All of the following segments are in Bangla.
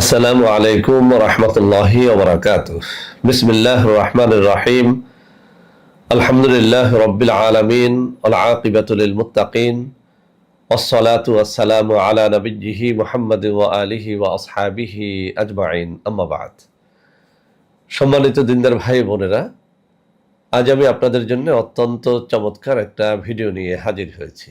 আসসালামু আলাইকুম রহমতুল্লাহ ওবরাকাত বিসমিল্লাহ রহমান রাহিম। আলহামদুলিল্লাহ রব্বিল আলমিন আলআকিবাতুল মুতাকিন ওসলাতু আসসালামু আলা নবীজিহি মোহাম্মদ ও আলিহি ও আসহাবিহি আজমাইন। আম্মাবাদ সম্মানিত দিনদার ভাই বোনেরা, আজ আমি আপনাদের জন্য অত্যন্ত চমৎকার একটা ভিডিও নিয়ে হাজির হয়েছি।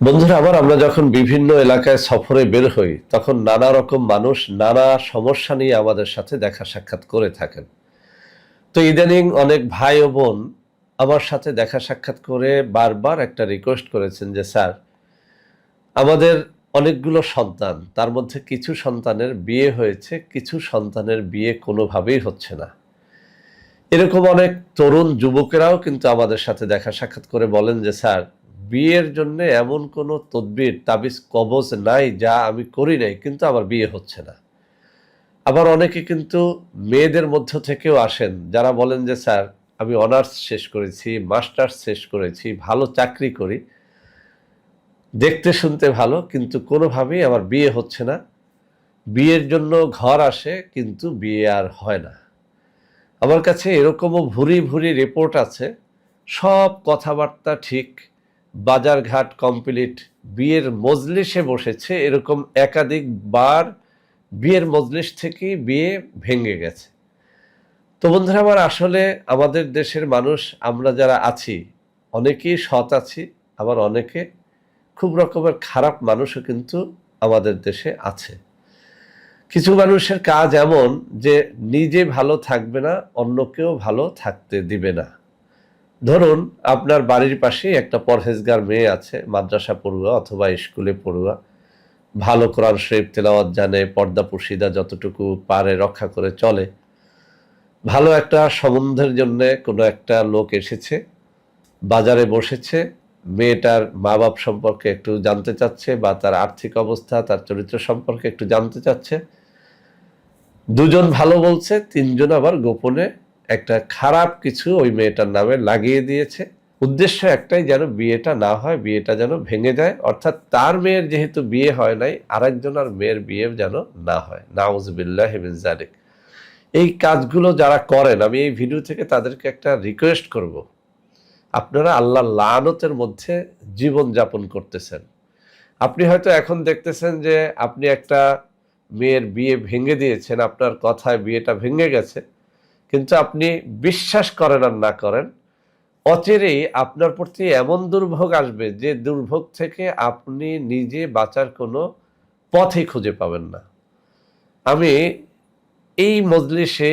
বন্ধুরা, আবার আমরা যখন বিভিন্ন এলাকায় সফরে বের হই, তখন নানা রকম মানুষ নানা সমস্যা নিয়ে আমাদের সাথে দেখা সাক্ষাৎ করে থাকেন। তো ইদানিং অনেক ভাই ও বোন আমার সাথে দেখা সাক্ষাৎ করে বারবার একটা রিকোয়েস্ট করেছেন যে, স্যার, আমাদের অনেকগুলো সন্তান, তার মধ্যে কিছু সন্তানের বিয়ে হয়েছে, কিছু সন্তানের বিয়ে কোনোভাবেই হচ্ছে না। এরকম অনেক তরুণ যুবকেরাও কিন্তু আমাদের সাথে দেখা সাক্ষাৎ করে বলেন যে, স্যার বিয়ের জন্য এমন কোনো তদবির, তাবিজ, কবজ নাই যা আমি করি নাই, কিন্তু আমার বিয়ে হচ্ছে না। আবার অনেকে কিন্তু মেয়েদের মধ্য থেকেও আসেন, যারা বলেন যে, স্যার, আমি অনার্স শেষ করেছি, মাস্টার্স শেষ করেছি, ভালো চাকরি করি। দেখতে শুনতে ভালো, কিন্তু কোনোভাবেই আমার বিয়ে হচ্ছে না। বিয়ের জন্য ঘর আসে, কিন্তু বিয়ে আর হয় না। আমার কাছে এরকমও ভুরি ভুরি রিপোর্ট আছে। সব কথাবার্তা ঠিক বাজারঘাট কমপ্লিট, বিয়ের মজলিসে বসেছে, এরকম একাধিক বার বিয়ের মজলিস থেকেই বিয়ে ভেঙে গেছে। তো বন্ধুরা, আমার আসলে আমাদের দেশের মানুষ, আমরা যারা আছি, অনেকেই সৎ আছি, আবার অনেকে খুব রকমের খারাপ মানুষও কিন্তু আমাদের দেশে আছে। কিছু মানুষের কাজ এমন যে নিজে ভালো থাকবে না, অন্যকেও ভালো থাকতে দিবে না। ধরুন, আপনার বাড়ির পাশেই একটা পরহেজগার মেয়ে আছে, মাদ্রাসা পড়ুয়া অথবা স্কুলে পড়ুয়া। ভালো কোরআন শরীফ তেলাওয়াত জানে, পর্দা পুশিদা যতটুকু পারে রক্ষা করে চলে। ভালো একটা সম্বন্ধের জন্য কোনো একটা লোক এসেছে, বাজারে বসেছে, মেয়েটার মা বাপ সম্পর্কে একটু জানতে চাচ্ছে বা তার আর্থিক অবস্থা, তার চরিত্র সম্পর্কে একটু জানতে চাচ্ছে। দুজন ভালো বলছে, তিনজন আবার গোপনে একটা খারাপ কিছু ওই মেয়েটার নামে লাগিয়ে দিয়েছে। উদ্দেশ্য একটাই যেন বিয়েটা না হয়, বিয়েটা যেন ভেঙে যায়। অর্থাৎ তার মেয়ের যেহেতু বিয়ে হয় নাই, আরেকজন আর মেয়ের বিয়ে যেন না হয়। নাউজবিল্লাহ জালিক এই কাজগুলো যারা করেন, আমি এই ভিডিও থেকে তাদেরকে একটা রিকোয়েস্ট করব। আপনারা আল্লাহ লানতের মধ্যে জীবন যাপন করতেছেন। আপনি হয়তো এখন দেখতেছেন যে আপনি একটা মেয়ের বিয়ে ভেঙে দিয়েছেন, আপনার কথায় বিয়েটা ভেঙে গেছে। কিন্তু আপনি বিশ্বাস করেন আর না করেন, অচেরেই আপনার প্রতি এমন দুর্ভোগ আসবে যে দুর্ভোগ থেকে আপনি নিজে বাঁচার কোনো পথই খুঁজে পাবেন না আমি এই মজলিসে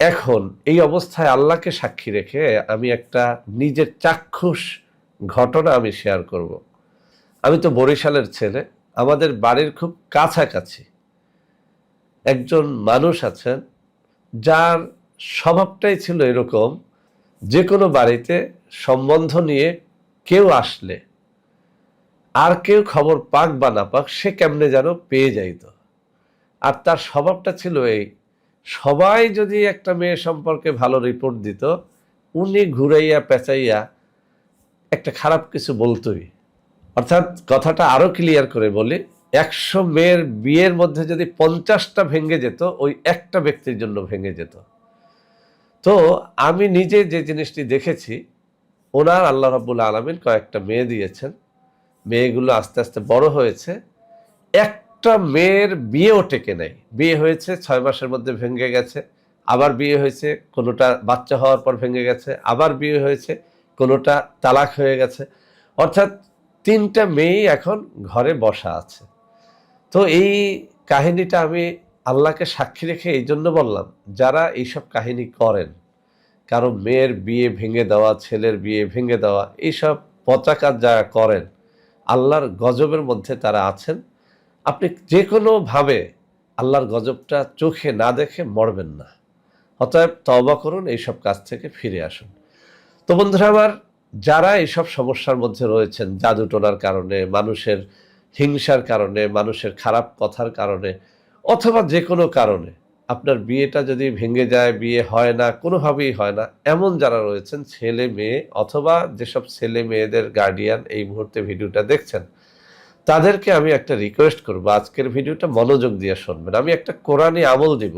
এখন, এই অবস্থায় আল্লাহকে সাক্ষী রেখে আমি একটা নিজের চাক্ষুষ ঘটনা আমি শেয়ার করব। আমি তো বরিশালের ছেলে, আমাদের বাড়ির খুব কাছাকাছি একজন মানুষ আছেন, যার স্বভাবটাই ছিল এরকম, যে কোনো বাড়িতে সম্বন্ধ নিয়ে কেউ আসলে আর কেউ খবর পাক বা না পাক, সে কেমনে যেন পেয়ে যাইত। আর তার স্বভাবটা ছিল এই, সবাই যদি একটা মেয়ে সম্পর্কে ভালো রিপোর্ট দিত, উনি ঘুরাইয়া পেঁচাইয়া একটা খারাপ কিছু বলতোই। অর্থাৎ কথাটা আরও ক্লিয়ার করে বলি, একশো মেয়ের বিয়ের মধ্যে যদি পঞ্চাশটা ভেঙে যেত, ওই একটা ব্যক্তির জন্য ভেঙে যেত। তো আমি নিজে যে জিনিসটি দেখেছি, ওনার আল্লাহ রাবুল আলমিন কয়েকটা মেয়ে দিয়েছেন। মেয়েগুলো আস্তে আস্তে বড় হয়েছে। একটা মেয়ের বিয়েও টেকে নেই। বিয়ে হয়েছে, ছয় মাসের মধ্যে ভেঙে গেছে। আবার বিয়ে হয়েছে, কোনোটা বাচ্চা হওয়ার পর ভেঙে গেছে। আবার বিয়ে হয়েছে, কোনোটা তালাক হয়ে গেছে। অর্থাৎ তিনটা মেয়েই এখন ঘরে বসা আছে। তো এই কাহিনীটা আমি আল্লাহকে সাক্ষী রেখে এই জন্য বললাম, যারা এইসব কাহিনী করেন, কারও মেয়ের বিয়ে ভেঙে দেওয়া, ছেলের বিয়ে ভেঙে দেওয়া, এইসব পতাকা যারা করেন, আল্লাহর গজবের মধ্যে তারা আছেন, আপনি যে কোনোভাবে আল্লাহর গজবটা চোখে না দেখে মরবেন না। অতএব তবা করুন, এইসব কাজ থেকে ফিরে আসুন। তো বন্ধুরা আমার, যারা এইসব সমস্যার মধ্যে রয়েছেন, জাদুটোনার কারণে, মানুষের হিংসার কারণে, মানুষের খারাপ কথার কারণে অথবা যে কোনো কারণে। আপনার বিয়েটা যদি ভেঙে যায়, বিয়ে হয় না, কোনোভাবেই হয় না, এমন যারা রয়েছেন, ছেলে, মেয়ে, অথবা যেসব ছেলে, মেয়েদের গার্ডিয়ান এই মুহূর্তে ভিডিওটা দেখছেন, তাদেরকে আমি একটা রিকোয়েস্ট করব। আজকের ভিডিওটা মনোযোগ দিয়ে শুনবেন। আমি একটা কোরআনী আমল দিব।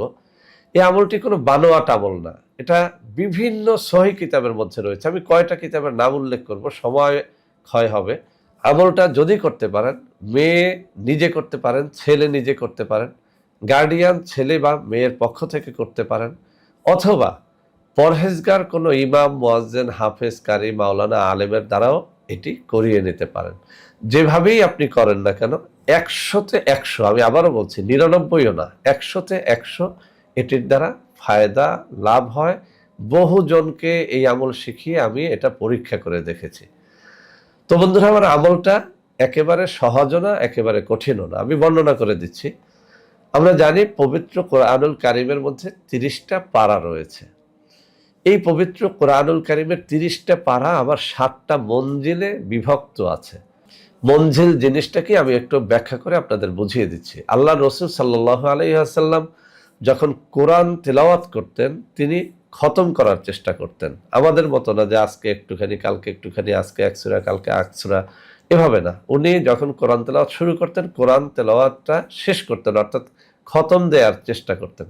এই আমলটি কোনো বানোয়াট আমল না। এটা বিভিন্ন সহি কিতাবের মধ্যে রয়েছে। আমি কয়টা কিতাবের নাম উল্লেখ করব? সময় ক্ষয় হবে। আমলটা যদি করতে পারেন, মেয়ে নিজে করতে পারেন, ছেলে নিজে করতে পারেন গার্ডিয়ান, ছেলে বা মেয়ের পক্ষ থেকে করতে পারেন, অথবা পরহেজগার কোনো ইমাম, মোয়াজ্জেন, হাফেজ, কারি, মাওলানা, আলেমের দ্বারাও এটি করিয়ে নিতে পারেন। যেভাবেই আপনি করেন না কেন, একশোতে একশো, আমি আবারও বলছি, নিরানব্বইও না, একশোতে একশো এটির দ্বারা ফায়দা, লাভ হয়। বহুজনকে এই আমল শিখিয়ে আমি এটা পরীক্ষা করে দেখেছি। তো বন্ধুরা, আমার আমলটা একেবারে সহজও না, একেবারে কঠিনও না। আমি বর্ণনা করে দিচ্ছি। আমরা জানি পবিত্র কোরআনুল কারিমের মধ্যে তিরিশটা পাড়া রয়েছে। এই পবিত্র কোরআনুল কারিমের তিরিশটা পাড়া আবার সাতটা মঞ্জিলে বিভক্ত আছে। মঞ্জিল জিনিসটাকে আমি একটু ব্যাখ্যা করে আপনাদের বুঝিয়ে দিচ্ছি। আল্লাহ রসুল সাল্লাহ আলহিহাসাল্লাম যখন কোরআন তেলাওয়াত করতেন, তিনি খতম করার চেষ্টা করতেন। আমাদের মতো না যে আজকে একটুখানি, কালকে একটুখানি, আজকে একসুরা কালকে আকসুরা এভাবে না। উনি যখন কোরআন তেলাওয়াত শুরু করতেন, কোরআন তেলাওয়াতটা শেষ করতেন, অর্থাৎ খতম দেওয়ার চেষ্টা করতেন।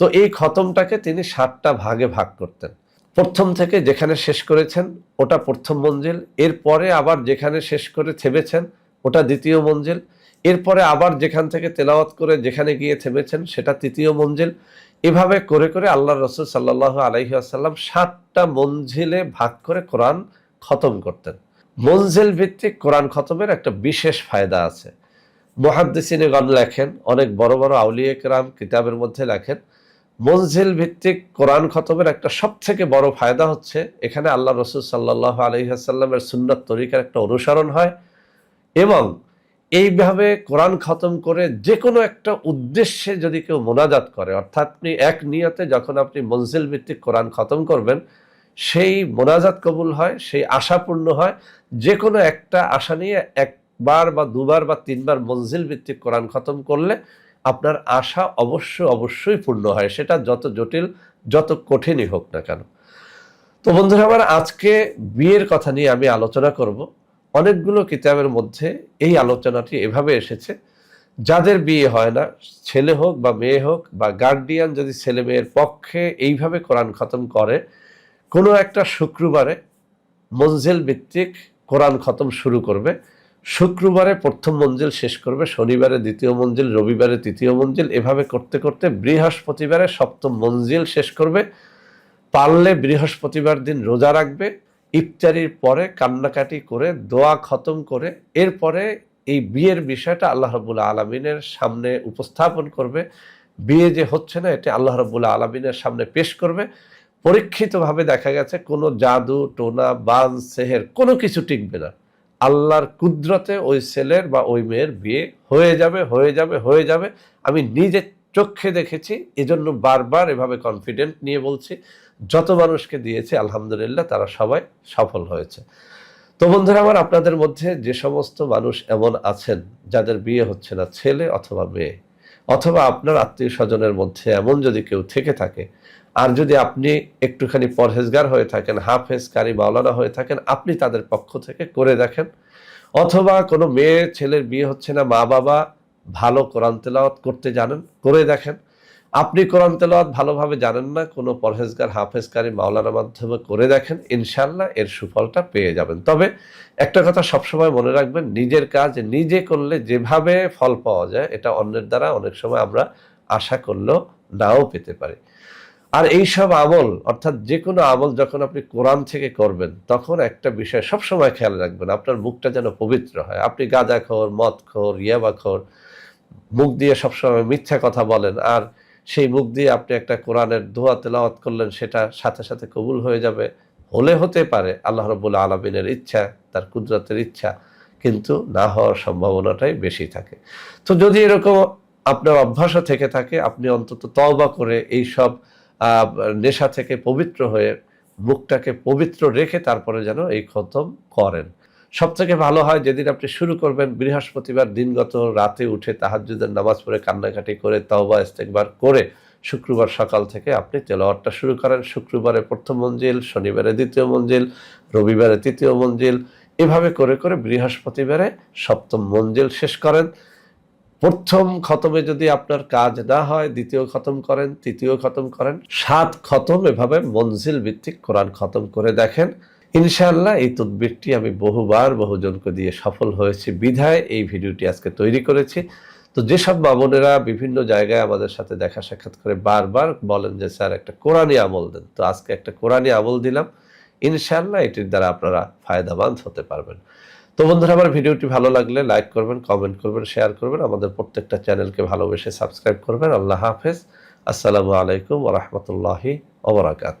তো এই খতমটাকে তিনি সাতটা ভাগে ভাগ করতেন। প্রথম থেকে যেখানে শেষ করেছেন, ওটা প্রথম মঞ্জিল, এরপরে আবার যেখানে শেষ করে থেমেছেন, ওটা দ্বিতীয় মঞ্জিল, এরপরে আবার যেখান থেকে তেলাওয়াত করে যেখানে গিয়ে থেমেছেন, সেটা তৃতীয় মঞ্জিল। এভাবে করে করে আল্লাহ রসুল সাল্লাহ আলহি আসাল্লাম সাতটা মঞ্জিলে ভাগ করে কোরআন খতম করতেন। মঞ্জিল ভিত্তিক কোরআন খতমের একটা বিশেষ ফায়দা আছে। মহাদ্দিসিনেগণ লেখেন, অনেক বড় বড় আউলিয়ে কেরাম কিতাবের মধ্যে লেখেন, মঞ্জিল ভিত্তিক কোরআন খতমের একটা সব থেকে বড় ফায়দা হচ্ছে, এখানে আল্লাহ রসুল সাল্লাহ আলহিহাসাল্লামের সুন্নত তরিকার একটা অনুসরণ হয় এবং এইভাবে কোরআন খতম করে যে কোনো একটা উদ্দেশ্যে যদি কেউ মোনাজাত করে, অর্থাৎ আপনি এক নিয়তে যখন আপনি মঞ্জিল ভিত্তিক কোরআন খতম করবেন সেই মোনাজাত কবুল হয়, সেই আশা পূর্ণ হয় যে কোনো একটা আশা নিয়ে একবার বা দুবার বা তিনবার মঞ্জিল ভিত্তিক কোরআন খতম করলে আপনার আশা অবশ্য অবশ্যই পূর্ণ হয়, সেটা যত জটিল, যত কঠিনই হোক না কেন। তো বন্ধুরা, আমার আজকে বিয়ের কথা নিয়ে আমি আলোচনা করব। অনেকগুলো কিতাবের মধ্যে এই আলোচনাটি এভাবে এসেছে, যাদের বিয়ে হয় না, ছেলে হোক বা মেয়ে হোক বা গার্ডিয়ান যদি ছেলে মেয়ের পক্ষে এইভাবে কোরআন খতম করে কোনো একটা শুক্রবারে মঞ্জিল ভিত্তিক কোরআন খতম শুরু করবে। শুক্রবারে প্রথম মঞ্জিল শেষ করবে, শনিবারে দ্বিতীয় মঞ্জিল, রবিবারে তৃতীয় মঞ্জিল। এভাবে করতে করতে বৃহস্পতিবারে সপ্তম মঞ্জিল শেষ করবে। পারলে বৃহস্পতিবার দিন রোজা রাখবে। ইফতারির পরে কান্নাকাটি করে, দোয়া খতম করে, এরপরে এই বিয়ের বিষয়টা আল্লাহ রবুল্লা আলমিনের সামনে উপস্থাপন করবে। বিয়ে যে হচ্ছে না, এটা আল্লাহ রবুল্লা আলমিনের সামনে পেশ করবে। পরীক্ষিতভাবে দেখা গেছে কোনো জাদু, টোনা, বান, সেহের কোনো কিছু টিকবে না। আল্লাহর কুদরতে ওই ছেলের বা ওই মেয়ের বিয়ে হয়ে যাবে হয়ে যাবে হয়ে যাবে। আমি নিজে চোখে দেখেছি, এজন্য বারবার এভাবে কনফিডেন্ট নিয়ে বলছি, যত মানুষকে দিয়েছে, আলহামদুলিল্লাহ, তারা সবাই সফল হয়েছে। তো বন্ধুরা আমার আপনাদের মধ্যে যে সমস্ত মানুষ এমন আছেন, যাদের বিয়ে হচ্ছে না, ছেলে অথবা মেয়ে অথবা আপনার আত্মীয় স্বজনের মধ্যে এমন যদি কেউ থেকে থাকে, আর যদি আপনি একটুখানি পরহেজগার হয়ে থাকেন হাফ কারি মাওলানা হয়ে থাকেন, আপনি তাদের পক্ষ থেকে করে দেখেন। অথবা কোনো মেয়ে, ছেলের বিয়ে হচ্ছে না মা বাবা ভালো কোরআন তেলাওয়াত করতে জানেন, করে দেখেন। আপনি কোরআন তেলাওয়াত ভালোভাবে জানেন না, কোনো পরহেজগার হাফেজকারী মাওলানার মাধ্যমে করে দেখেন ইনশাল্লাহ এর সুফলটা পেয়ে যাবেন। তবে একটা কথা সবসময় মনে রাখবেন, নিজের কাজ নিজে করলে যেভাবে ফল পাওয়া যায়, এটা অন্যের দ্বারা অনেক সময় আমরা আশা করলেও নাও পেতে পারি। আর এই সব আমল, অর্থাৎ যে কোনো আমল যখন আপনি কোরআন থেকে করবেন, তখন একটা বিষয় সবসময় খেয়াল রাখবেন, আপনার মুখটা যেন পবিত্র হয়। আপনি গাঁজা খোর মদ খোর ইয়াবা খোর মুখ দিয়ে সবসময় মিথ্যা কথা বলেন, আর সেই মুখ দিয়ে আপনি একটা কোরআনের দোয়া তেলাওয়াত করলেন, সেটা সাথে সাথে কবুল হয়ে যাবে। হলে হতে পারে আল্লাহ রবুল্লা আলমিনের ইচ্ছা, তার কুদরতের ইচ্ছা, কিন্তু না হওয়ার সম্ভাবনাটাই বেশি থাকে। তো যদি এরকম আপনার অভ্যাসও থেকে থাকে, আপনি অন্তত তওবা করে এই সব নেশা থেকে পবিত্র হয়ে মুখটাকে পবিত্র রেখে তারপরে যেন এই খতম করেন। সব থেকে ভালো হয় যেদিন আপনি শুরু করবেন বৃহস্পতিবার দিনগত রাতে উঠে তাহাজ্জুদের নামাজ পড়ে, কান্নাকাটি করে, তওবা, ইস্তেকবার করে শুক্রবার সকাল থেকে আপনি তেলাওয়াতটা শুরু করেন। শুক্রবারে প্রথম মঞ্জিল, শনিবারে দ্বিতীয় মঞ্জিল, রবিবারে তৃতীয় মঞ্জিল, এভাবে করে করে বৃহস্পতিবারে সপ্তম মঞ্জিল শেষ করেন। প্রথম খতমে যদি আপনার কাজ না হয়, দ্বিতীয় খতম করেন, তৃতীয় খতম করেন, সাত খতম এভাবে মঞ্জিল ভিত্তিক কোরআন খতম করে দেখেন। ইনশাআল্লাহ এই তদবিরটি আমি বহুবার বহুজনকে দিয়ে সফল হয়েছি। বিধায় এই ভিডিওটি আজকে তৈরি করেছি। তো যেসব মামনেরা বিভিন্ন জায়গায় আমাদের সাথে দেখা সাক্ষাৎ করে বারবার বলেন যে, স্যার, একটা কোরআনী আমল দেন। তো আজকে একটা কোরআনী আমল দিলাম। ইনশাআল্লাহ এটির দ্বারা আপনারা ফায়দাবান হতে পারবেন। তো বন্ধুরা, আমার ভিডিওটি ভালো লাগলে লাইক করবেন, কমেন্ট করবেন, শেয়ার করবেন। আমাদের প্রত্যেকটা চ্যানেলকে ভালোবেসে সাবস্ক্রাইব করবেন। আল্লাহ হাফেজ। আসসালামু আলাইকুম ওরহমতুল্লাহি ওবরাকাত